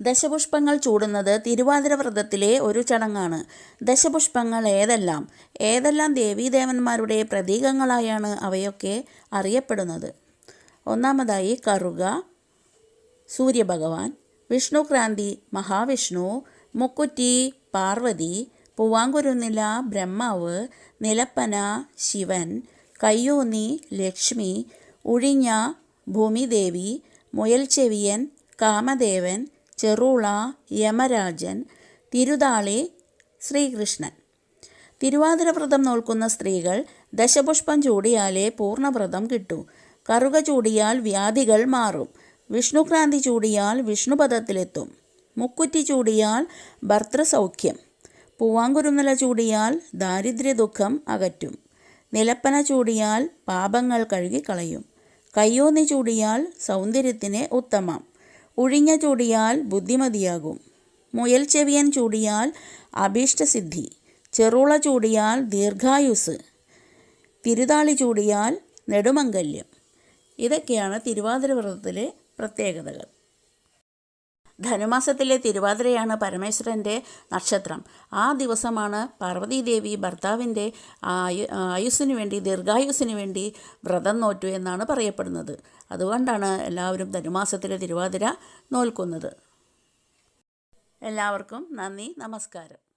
ദശപുഷ്പങ്ങൾ ചൂടുന്നത് തിരുവാതിര വ്രതത്തിലെ ഒരു ചടങ്ങാണ്. ദശപുഷ്പങ്ങൾ ഏതെല്ലാം? ഏതെല്ലാം ദേവീദേവന്മാരുടെ പ്രതീകങ്ങളായാണ് അവയൊക്കെ അറിയപ്പെടുന്നത്? ഒന്നാമതായി കറുക സൂര്യഭഗവാൻ വിഷ്ണുക്രാന്തി മഹാവിഷ്ണു മുക്കുറ്റി പാർവതി പൂവാങ്കുരുനില ബ്രഹ്മാവ് നിലപ്പന ശിവൻ കയ്യൂന്നി ലക്ഷ്മി ഉഴിഞ്ഞ ഭൂമിദേവി മുയൽച്ചെവിയൻ കാമദേവൻ ചെറുള യമരാജൻ തിരുതാളി ശ്രീകൃഷ്ണൻ. തിരുവാതിര വ്രതം നോൽക്കുന്ന സ്ത്രീകൾ ദശപുഷ്പം ചൂടിയാലേ പൂർണവ്രതം കിട്ടൂ. കറുക ചൂടിയാൽ വ്യാധികൾ മാറും. വിഷ്ണുക്രാന്തി ചൂടിയാൽ വിഷ്ണുപദത്തിലെത്തും. മുക്കുറ്റി ചൂടിയാൽ ഭർത്തൃസൗഖ്യം. പൂവാങ്കുരുന്നല ചൂടിയാൽ ദാരിദ്ര്യ ദുഃഖം അകറ്റും. നിലപ്പന ചൂടിയാൽ പാപങ്ങൾ കഴുകിക്കളയും. കയ്യോന്നി ചൂടിയാൽ സൗന്ദര്യത്തിന് ഉത്തമം. ഉഴിഞ്ഞ ചൂടിയാൽ ബുദ്ധിമതിയാകും. മുയൽ ചെവിയൻ ചൂടിയാൽ അഭീഷ്ടസിദ്ധി. ചെറുള ചൂടിയാൽ ദീർഘായുസ്. തിരുതാളി ചൂടിയാൽ നെടുമംഗല്യം. ഇതൊക്കെയാണ് തിരുവാതിര വ്രതത്തിലെ പ്രത്യേകതകൾ. ധനുമാസത്തിലെ തിരുവാതിരയാണ് പരമേശ്വരന്റെ നക്ഷത്രം. ആ ദിവസമാണ് പാർവതീദേവി ഭർത്താവിന്റെ ആയു ആയുസ്സിനു വേണ്ടി ദീർഘായുസ്സിനു വേണ്ടി വ്രതം നോറ്റു എന്നാണ് പറയപ്പെടുന്നത്. അതുകൊണ്ടാണ് എല്ലാവരും ധനുമാസത്തിലെ തിരുവാതിര നോൽക്കുന്നത്. എല്ലാവർക്കും നന്ദി നമസ്കാരം.